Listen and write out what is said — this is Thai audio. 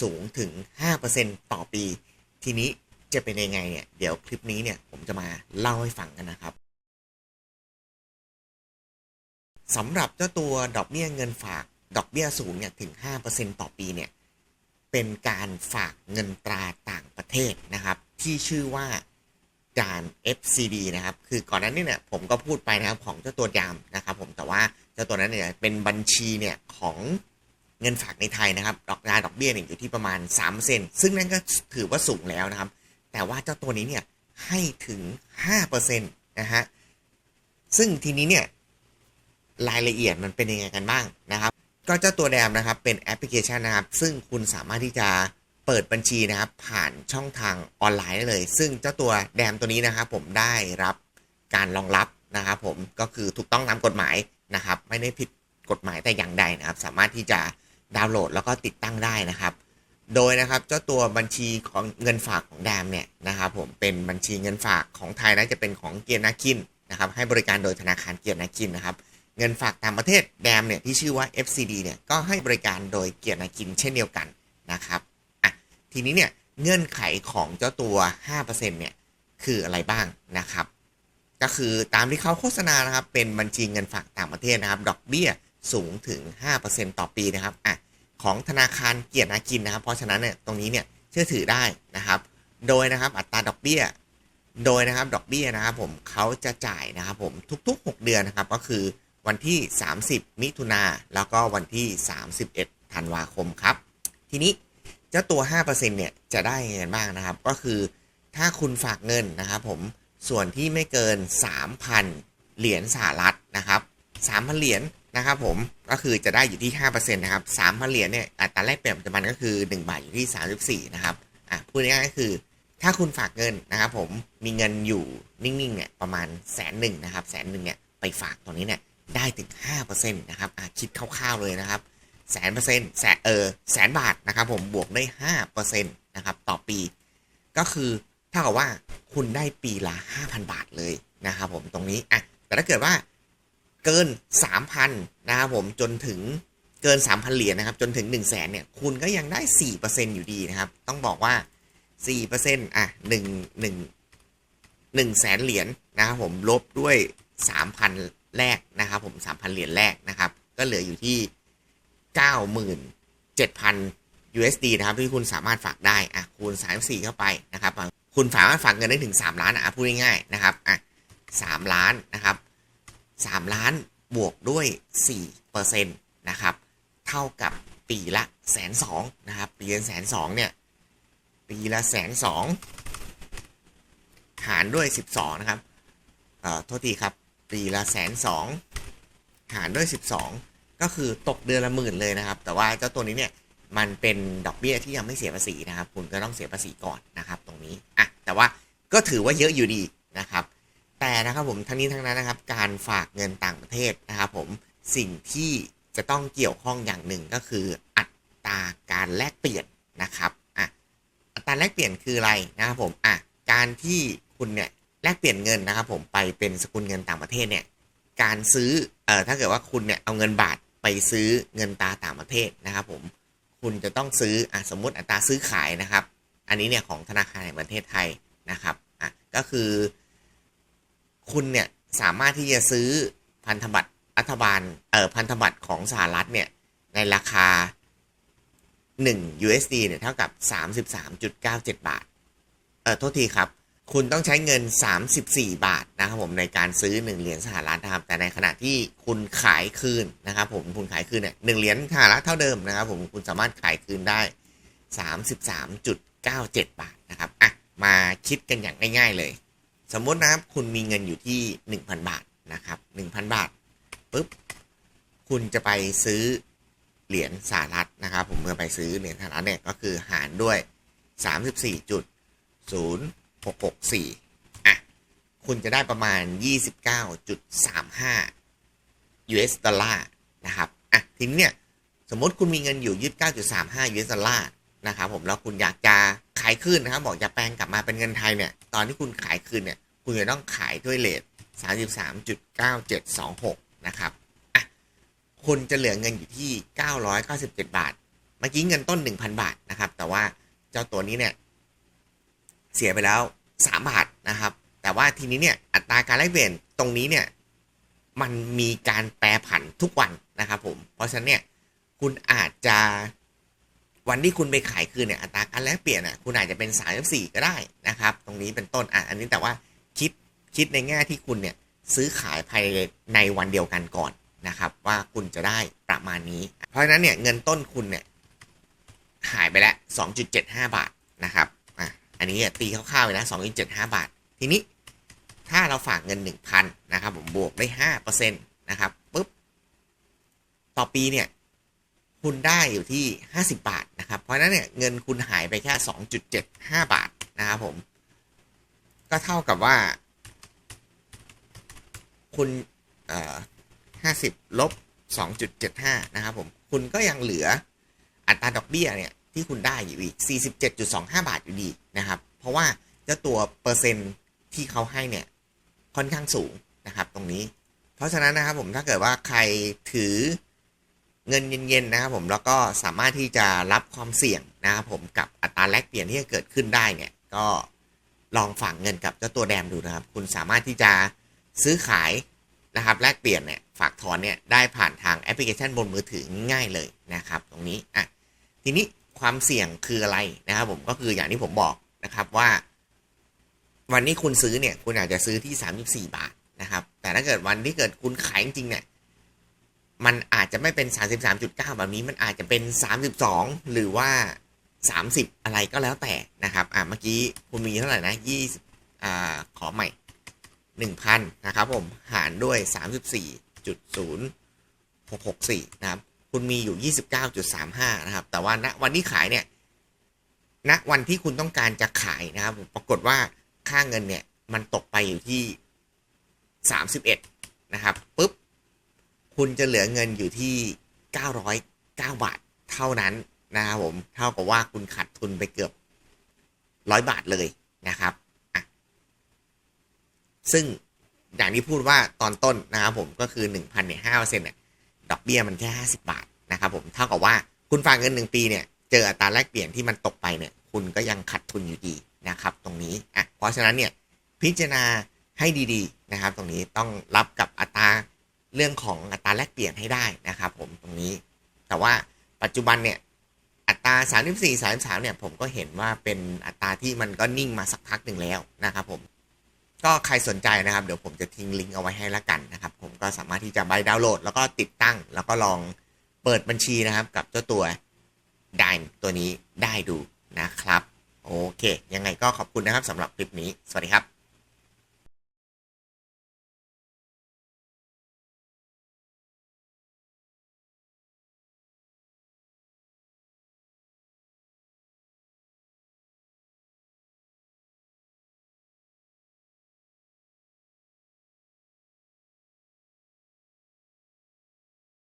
สูงถึง 5%ต่อปี ทีนี้จะเป็นยังไงเนี่ย เดี๋ยวคลิปนี้เนี่ยผมจะมาเล่าให้ฟังกันนะครับสำหรับเจ้าตัวดอกเบี้ยเงินฝากดอกเบี้ยสูงเนี่ยถึง 5%ต่อปีเนี่ยเป็นการฝากเงินตราต่างประเทศนะครับ ที่ชื่อว่าการ FCD นะครับ คือก่อนหน้านี้เนี่ยผมก็พูดไปนะครับของเจ้าตัวยามนะครับ ผมแต่ว่าเจ้าตัวนั้นเนี่ยเป็นบัญชีเนี่ยของ เงินฝากในไทยนะครับ ดอกราดอกเบี้ยเนี่ยอยู่ที่ประมาณ3เซนซึ่งนั่นก็ถือว่าสูงแล้วนะครับ แต่ว่าเจ้าตัวนี้เนี่ยให้ถึง5%นะฮะ ซึ่งทีนี้เนี่ยรายละเอียดมันเป็นยังไงกันบ้างนะครับ ก็เจ้าตัวแดมนะครับเป็นแอปพลิเคชันนะครับ ซึ่งคุณสามารถที่จะเปิดบัญชีนะครับ ผ่านช่องทางออนไลน์ได้เลย ซึ่งเจ้าตัวแดมตัวนี้นะครับ ผมได้รับการรองรับนะครับ ผมก็คือถูกต้องตามกฎหมายนะครับ ไม่ได้ผิดกฎหมายแต่อย่างใดนะครับ สามารถที่จะ ดาวน์โหลดแล้วก็ติดตั้งได้นะครับ โดยนะครับเจ้าตัวบัญชีของเงินฝากของแดมเนี่ยนะครับผมเป็นบัญชีเงินฝากของไทยนะจะเป็นของเกียร์นาคินนะครับให้บริการโดยธนาคารเกียร์นาคินนะครับเงินฝากต่างประเทศแดมเนี่ยที่ชื่อว่า FCD เนี่ยก็ให้บริการโดยเกียรตินาคินเช่นเดียวกันนะครับอะทีนี้เนี่ยเงื่อนไขของเจ้าตัว 5%เนี่ยคืออะไรบ้างนะครับ ก็คือตามที่เขาโฆษณานะครับเป็นบัญชีเงินฝากต่างประเทศนะครับ ดอกเบี้ย สูงถึง 5%ต่อปีนะครับอะของธนาคารเกียรตินาคินนะครับ เพราะฉะนั้นเนี่ยตรงนี้เนี่ยเชื่อถือได้นะครับ โดยนะครับอัตราดอกเบี้ย โดยนะครับดอกเบี้ยนะครับผมเขาจะจ่ายนะครับผมทุกๆ 6 เดือนนะครับก็คือวันที่ 30 มิถุนาแล้วก็วันที่ 31 ธันวาคมครับ ทีนี้เจ้าตัว 5%เนี่ยจะได้เงินบ้างนะครับ ก็คือถ้าคุณฝากเงินนะครับผมส่วนที่ไม่เกิน 3,000 เหรียญสหรัฐนะครับ 3,000 เหรียญ นะครับผมก็คือจะได้อยู่ที่5%นะครับ3,000เหรียญเนี่ยอัตราแลกเปลี่ยนปัจจุบันก็คือ1บาทอยู่ที่ 34 นะครับอะพูดง่ายๆก็คือ ถ้าคุณฝากเงินนะครับผมมีเงินอยู่นิ่งๆเนี่ยประมาณแสนหนึ่งนะครับแสนหนึ่งเนี่ยไปฝากตรงนี้เนี่ยได้ถึง5%นะครับอะคิดคร่าวๆเลยนะครับแสนเปอร์เซ็นต์แสนเออแสนบาทนะครับผมบวกได้5%นะครับต่อปี ก็คือเท่ากับว่าคุณได้ปีละ5,000บาทเลยนะครับผมตรงนี้อะแต่ถ้าเกิดว่า เกิน 3,000 นะครับผมจนถึงเกิน 3,000 เหรียญนะครับ จนถึง 1 0 0 0 0แสนเนี่ย คุณก็ยังได้ 4%อยู่ดีนะครับ ต้องบอกว่า 4%อะ1 1 1แสนเหรียญนะครับผมลบด้วย 3,000 แรกนะครับผม 3,000 เหรียญแรกนะครับ ก็เหลืออยู่ที่ 97,000 USD นะครับ ที่คุณสามารถฝากได้อะคูณ 34 เข้าไปนะครับ คุณสามารถฝากเงินได้ถึง 3 ล้านอะพูดง่ายๆนะครับอะ3ล้านนะครับ 3 ล้านบวกด้วย4%นะครับเท่ากับปีละแสนสองนะครับปีละแสนสองเนี่ยปีละแสนสองหารด้วย 12 นะครับเอ่อโทษทีครับปีละแสนสองหารด้วย 12 ก็คือตกเดือนละหมื่นเลยนะครับ แต่ว่าเจ้าตัวนี้เนี่ยมันเป็นดอกเบี้ยที่ยังไม่เสียภาษีนะครับ คุณก็ต้องเสียภาษีก่อนนะครับ ตรงนี้อะแต่ว่าก็ถือว่าเยอะอยู่ดีนะครับ แต่นะครับผมทั้งนี้ทั้งนั้นนะครับ การฝากเงินต่างประเทศนะครับผมสิ่งที่จะต้องเกี่ยวข้องอย่างหนึ่งก็คือ อัตราการแลกเปลี่ยนนะครับอะอัตราแลกเปลี่ยนคืออะไรนะครับผมอะการที่คุณเนี่ยแลกเปลี่ยนเงินนะครับผมไปเป็นสกุลเงินต่างประเทศเนี่ยการซื้อเอ่อถ้าเกิดว่าคุณเนี่ยเอาเงินบาทไปซื้อเงินตาต่างประเทศนะครับผมคุณจะต้องซื้ออะสมมติอัตราซื้อขายนะครับ อันนี้เนี่ยของธนาคารแห่งประเทศไทยนะครับอะก็คือ คุณเนี่ยสามารถที่จะซื้อพันธบัตรรัฐบาลเอ่อพันธบัตรของสหรัฐเนี่ยในราคา 1 USD เนี่ยเท่ากับ 33.97 บาท เอ่อโทษทีครับ คุณต้องใช้เงิน 34 บาทนะครับผมในการซื้อ 1 เหรียญสหรัฐนะครับ แต่ในขณะที่คุณขายคืนนะครับผมคุณขายคืนเนี่ยหเหรียญสหรัฐเท่าเดิมนะครับผมคุณสามารถขายคืนได้ 33.97 บาทนะครับอะมาคิดกันอย่างง่าย ๆ เลย สมมตินะครับคุณมีเงินอยู่ที่ 1,000 บาทนะครับ 1,000 บาทปุ๊บคุณจะไปซื้อเหรียญสหรัฐนะครับ ผมเมื่อไปซื้อเหรียญสหรัฐเนี่ยก็คือหารด้วย 34.0664อะคุณจะได้ประมาณ 29.35 US ดอลลาร์นะครับอะทีนี้เนี่ยสมมติคุณมีเงินอยู่ 29.35 US ดอลลาร์นะครับผมแล้วคุณอยากจะขายคืนนะครับ บอกจะแปลงกลับมาเป็นเงินไทยเนี่ย ตอนที่คุณขายคืนเนี่ย คุณจะต้องขายด้วยเลท33.9726 นะครับอะคุณจะเหลือเงินอยู่ที่ 997 บาท เมื่อกี้เงินต้น 1,000 บาทนะครับนะครับ แต่ว่าเจ้าตัวนี้เนี่ย เสียไปแล้ว 3 บาทนะครับ แต่ว่าทีนี้เนี่ย อัตราการแลกเปลี่ยนตรงนี้เนี่ย มันมีการแปรผันทุกวันนะครับผม เพราะฉะนั้นเนี่ย คุณอาจจะวันที่คุณไปขายคืนเนี่ยอัตราการแลกเปลี่ยนอะคุณอาจจะเป็น 34 ก็ได้นะครับ ตรงนี้เป็นต้นอะอันนี้แต่ว่า คิดคิดในแง่ที่คุณเนี่ยซื้อขายภายในวันเดียวกันก่อนนะครับ ว่าคุณจะได้ประมาณนี้ เพราะฉะนั้นเนี่ยเงินต้นคุณเนี่ยหายไปแล้ว 2.75 บาทนะครับอะอันนี้ตีคร่าวๆเลยนะ 2.75 บาท ทีนี้ถ้าเราฝากเงิน 1,000นะครับผมบวกได้ 5%นะครับปุ๊บต่อปีเนี่ยคุณได้อยู่ที่ 50 บาทนะครับ เพราะฉะนั้นเนี่ยเงินคุณหายไปแค่ 2.75 บาทนะครับผม ก็เท่ากับว่า คุณเอ่อ50ลบ2.75นะครับผม คุณก็ยังเหลืออัตราดอกเบี้ยเนี่ย ที่คุณได้อยู่อีก 47.25 บาทอยู่ดีนะครับ เพราะว่าเจ้าตัวเปอร์เซ็นต์ที่เขาให้เนี่ย ค่อนข้างสูงนะครับ ตรงนี้ เพราะฉะนั้นนะครับผมถ้าเกิดว่าใครถือเงินเย็นๆนะครับผมแล้วก็สามารถที่จะรับความเสี่ยงนะครับผมกับอัตราแลกเปลี่ยนที่จะเกิดขึ้นได้เนี่ย ก็ ลองฝากเงินกับเจ้าตัวแดมดูนะครับ คุณสามารถที่จะซื้อขายนะครับแลกเปลี่ยนเนี่ยฝากถอนเนี่ยได้ผ่านทางแอปพลิเคชันบนมือถือง่ายเลยนะครับ ตรงนี้อะทีนี้ความเสี่ยงคืออะไรนะครับผมก็คืออย่างที่ผมบอกนะครับว่า วันนี้คุณซื้อเนี่ยคุณอาจจะซื้อที่ 34 บาทนะครับ แต่ถ้าเกิดวันที่เกิดคุณขายจริงเนี่ยมันอาจจะไม่เป็น 33.9 แบบนี้มันอาจจะเป็น 32 หรือว่า 30 อะไรก็แล้วแต่นะครับ อะเมื่อกี้คุณมีเท่าไหร่นะ20อ่าขอใหม่ 1,000 นะครับผม หารด้วย 34.0664 นะครับ คุณมีอยู่ 29.35 นะครับ แต่ว่าณวันที่ขายเนี่ย ณ วันที่คุณต้องการจะขายนะครับ ปรากฏว่าค่าเงินเนี่ยมันตกไปอยู่ที่ 31 นะครับปุ๊บ คุณจะเหลือเงินอยู่ที่ 909 บาทเท่านั้น นะครับผมเท่ากับว่าคุณขาดทุนไปเกือบร้อยบาทเลยนะครับซึ่งอย่างที่พูดว่าตอนต้นนะครับผมก็คือ1,000เนี่ย5%เนี่ยดอกเบี้ยมันแค่50บาทนะครับผมเท่ากับว่าคุณฝากเงิน1ปีเนี่ยเจออัตราแลกเปลี่ยนที่มันตกไปเนี่ยคุณก็ยังขาดทุนอยู่ดีนะครับตรงนี้อะเพราะฉะนั้นเนี่ยพิจารณาให้ดีๆนะครับ ตรงนี้ต้องรับกับอัตราเรื่องของอัตราแลกเปลี่ยนให้ได้นะครับ ผมตรงนี้ แต่ว่าปัจจุบันเนี่ย ตรา 34 33 เนี่ย ผมก็เห็นว่าเป็นอัตราที่มันก็นิ่งมาสักพักหนึ่งแล้วนะครับผม ก็ใครสนใจนะครับ เดี๋ยวผมจะทิ้งลิงก์เอาไว้ให้ละกันนะครับ ผมก็สามารถที่จะไปดาวน์โหลด แล้วก็ติดตั้ง แล้วก็ลองเปิดบัญชีนะครับ กับเจ้าตัว Dime ตัวนี้ได้ดูนะครับ โอเค ยังไงก็ขอบคุณนะครับสำหรับคลิปนี้ สวัสดีครับ